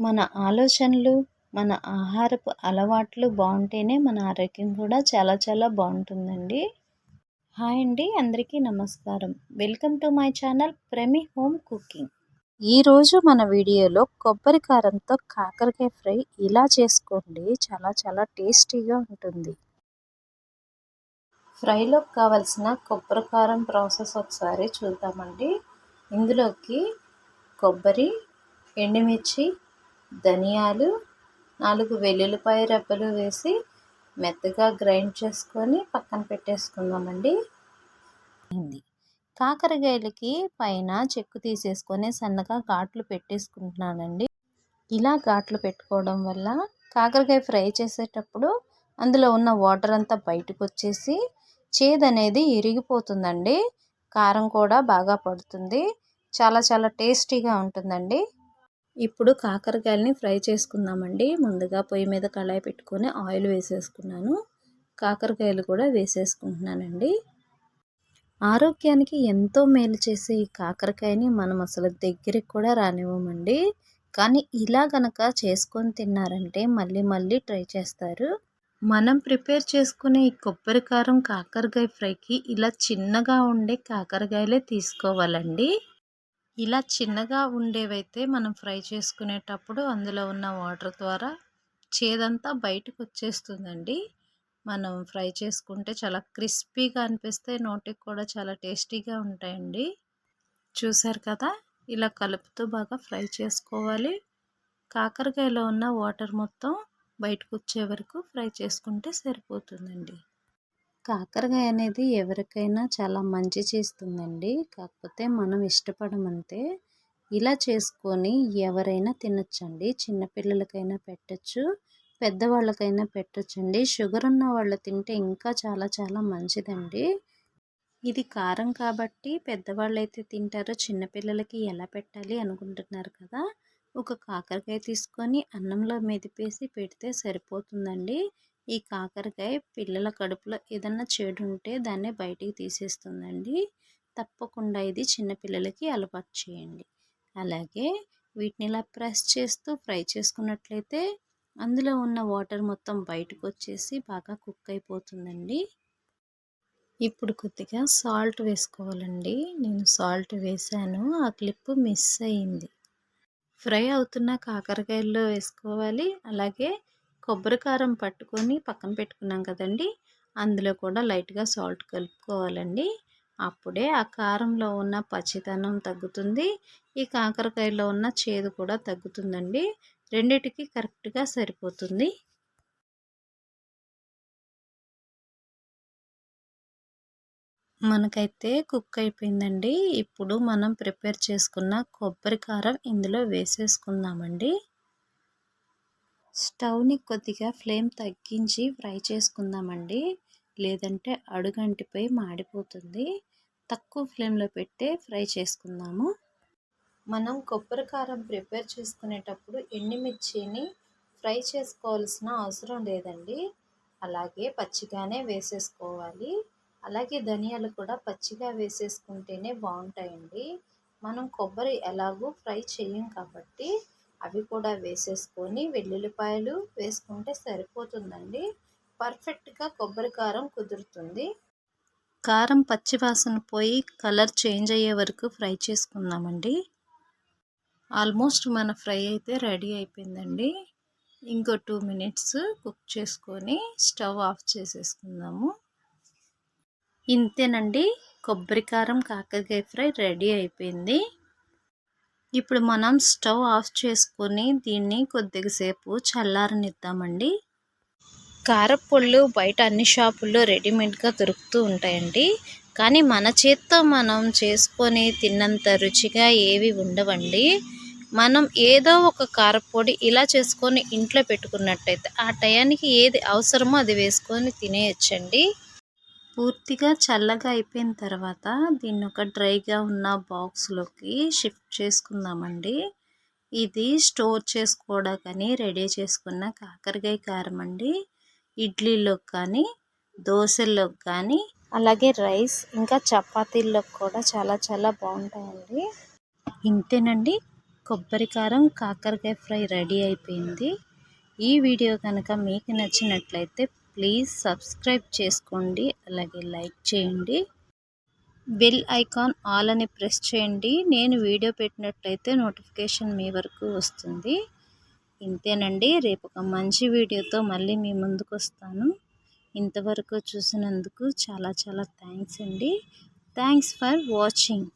మన ఆలోచనలు మన ఆహారపు అలవాట్లు బాగుంటేనే మన ఆరోగ్యం కూడా చాలా చాలా బాగుంటుందండి. హాయ్ అండి అందరికీ నమస్కారం. Welcome to my channel Premi home cooking. ఈరోజు మన వీడియోలో కొబ్బరి కారంతో కాకరకాయ ఫ్రై ఇలా చేసుకోండి. చాలా చాలా టేస్టీగా ఉంటుంది. ఫ్రైలోకి కావలసిన కొబ్బరి కారం ప్రాసెస్ ఒకసారి చూద్దామండి. ఇందులోకి కొబ్బరి ఎండుమిర్చి ధనియాలు నాలుగు వెల్లుల్లిపాయ రెబ్బలు వేసి మెత్తగా గ్రైండ్ చేసుకొని పక్కన పెట్టేసుకుందామండి. కాకరకాయలకి పైన చెక్కు తీసేసుకొని సన్నగా ఘాట్లు పెట్టేసుకుంటున్నానండి. ఇలా ఘాట్లు పెట్టుకోవడం వల్ల కాకరకాయ ఫ్రై చేసేటప్పుడు అందులో ఉన్న వాటర్ అంతా బయటకు వచ్చేసి చేదు అనేది ఇరిగిపోతుందండి. కారం కూడా బాగా పడుతుంది. చాలా చాలా టేస్టీగా ఉంటుందండి. ఇప్పుడు కాకరకాయలని ఫ్రై చేసుకుందామండి. ముందుగా పొయ్యి మీద కళాయి పెట్టుకొని ఆయిల్ వేసేసుకున్నాను. కాకరకాయలు కూడా వేసేసుకుంటున్నానండి. ఆరోగ్యానికి ఎంతో మేలు చేసే ఈ కాకరకాయని మనం అసలు దగ్గరికి కూడా రానివ్వమండి. కానీ ఇలా గనక చేసుకొని తిన్నారంటే మళ్ళీ మళ్ళీ ట్రై చేస్తారు. మనం ప్రిపేర్ చేసుకునే ఈ కొబ్బరి కారం కాకరకాయ ఫ్రైకి ఇలా చిన్నగా ఉండే కాకరకాయలే తీసుకోవాలండి. ఇలా చిన్నగా ఉండేవైతే మనం ఫ్రై చేసుకునేటప్పుడు అందులో ఉన్న వాటర్ ద్వారా చేదంతా బయటకు వచ్చేస్తుందండి మనం ఫ్రై చేసుకుంటే చాలా క్రిస్పీగా అనిపిస్తే నోటికి కూడా చాలా టేస్టీగా ఉంటాయండి. చూసారు కదా ఇలా కలుపుతూ బాగా ఫ్రై చేసుకోవాలి. కాకరకాయలో ఉన్న వాటర్ మొత్తం బయటకు వచ్చే వరకు ఫ్రై చేసుకుంటే సరిపోతుందండి. కాకరకాయ అనేది ఎవరికైనా చాలా మంచి చేస్తుందండి. కాకపోతే మనం ఇష్టపడమంతే ఇలా చేసుకొని ఎవరైనా తినొచ్చండి. చిన్నపిల్లలకైనా పెట్టచ్చు పెద్దవాళ్ళకైనా పెట్టచ్చండి. షుగర్ ఉన్న వాళ్ళు తింటే ఇంకా చాలా చాలా మంచిదండి. ఇది కారం కాబట్టి పెద్దవాళ్ళు అయితే తింటారో చిన్నపిల్లలకి ఎలా పెట్టాలి అనుకుంటున్నారు కదా ఒక కాకరకాయ తీసుకొని అన్నంలో మెదిపేసి పెడితే సరిపోతుందండి. ఈ కాకరకాయ పిల్లల కడుపులో ఏదన్నా చెడు ఉంటే దాన్ని బయటికి తీసేస్తుందండి. తప్పకుండా ఇది చిన్నపిల్లలకి అలవాటు చేయండి. అలాగే వీటిని ఇలా ప్రెస్ చేస్తూ ఫ్రై చేసుకున్నట్లయితే అందులో ఉన్న వాటర్ మొత్తం బయటకు వచ్చేసి బాగా కుక్ అయిపోతుందండి. ఇప్పుడు కొద్దిగా సాల్ట్ వేసుకోవాలండి. నేను సాల్ట్ వేసాను. ఆ క్లిప్ మిస్ అయింది. ఫ్రై అవుతున్న కాకరకాయల్లో వేసుకోవాలి. అలాగే కొబ్బరి కారం పట్టుకొని పక్కన పెట్టుకున్నాం కదండి. అందులో కూడా లైట్గా సాల్ట్ కలుపుకోవాలండి. అప్పుడే ఆ కారంలో ఉన్న పచ్చితనం తగ్గుతుంది. ఈ కాకరకాయలో ఉన్న చేదు కూడా తగ్గుతుందండి. రెండిటికి కరెక్ట్గా సరిపోతుంది. మనకైతే కుక్ అయిపోయిందండి. ఇప్పుడు మనం ప్రిపేర్ చేసుకున్న కొబ్బరి కారం ఇందులో వేసేసుకుందామండి. స్టవ్ని కొద్దిగా ఫ్లేమ్ తగ్గించి ఫ్రై చేసుకుందామండి. లేదంటే అడుగంటిపై మాడిపోతుంది. తక్కువ ఫ్లేమ్లో పెట్టే ఫ్రై చేసుకుందాము. మనం కొబ్బరి కారం ప్రిపేర్ చేసుకునేటప్పుడు ఎండుమిర్చిని ఫ్రై చేసుకోవాల్సిన అవసరం లేదండి. అలాగే పచ్చిగానే వేసేసుకోవాలి. అలాగే ధనియాలు కూడా పచ్చిగా వేసేసుకుంటేనే బాగుంటాయండి. మనం కొబ్బరి ఎలాగూ ఫ్రై చేయం కాబట్టి అవి కూడా వేసేసుకొని వెల్లుల్లిపాయలు వేసుకుంటే సరిపోతుందండి. పర్ఫెక్ట్గా కొబ్బరి కారం కుదురుతుంది. కారం పచ్చివాసన పోయి కలర్ చేంజ్ అయ్యే వరకు ఫ్రై చేసుకుందామండి. ఆల్మోస్ట్ మన ఫ్రై అయితే రెడీ అయిపోయిందండి. ఇంకో టూ మినిట్స్ కుక్ చేసుకొని స్టవ్ ఆఫ్ చేసేసుకుందాము. ఇంతేనండి. కొబ్బరి కారం కాకరకాయ ఫ్రై రెడీ అయిపోయింది. ఇప్పుడు మనం స్టవ్ ఆఫ్ చేసుకొని దీన్ని కొద్దిగా సేపు చల్లారనిద్దామండి. కారపొళ్ళు బయట అన్ని షాపుల్లో రెడీమేడ్గా దొరుకుతూ ఉంటాయండి. కానీ మన చేత్తో మనం చేసుకొని తిన్నంత రుచిగా ఏవి ఉండవండి. మనం ఏదో ఒక కారపొడి ఇలా చేసుకొని ఇంట్లో పెట్టుకున్నట్టయితే ఆ టయానికి ఏది అవసరమో అది వేసుకొని తినేయచ్చండి. పూర్తిగా చల్లగా అయిపోయిన తర్వాత దీన్ని ఒక డ్రైగా ఉన్న బాక్స్లోకి షిఫ్ట్ చేసుకుందామండి. ఇది స్టోర్ చేసుకోవడానికని రెడీ చేసుకున్న కాకరకాయ కారం అండి ఇడ్లీలోకి కానీ దోశల్లోకి కానీ అలాగే రైస్ ఇంకా చపాతీల్లోకి కూడా చాలా చాలా బాగుంటాయండి. ఇంతేనండి. కొబ్బరి కారం కాకరకాయ ఫ్రై రెడీ అయిపోయింది. ఈ వీడియో కనుక మీకు నచ్చినట్లయితే ప్లీజ్ సబ్స్క్రైబ్ చేసుకోండి అలాగే లైక్ చేయండి. బెల్ ఐకాన్ ఆల్ అని ప్రెస్ చేయండి. నేను వీడియో పెట్టినట్లయితే నోటిఫికేషన్ మీ వరకు వస్తుంది. ఇంతేనండి రేపు ఒక మంచి వీడియోతో మళ్ళీ మీ ముందుకు వస్తాను. ఇంతవరకు చూసినందుకు చాలా చాలా థ్యాంక్స్ అండి. Thanks for watching.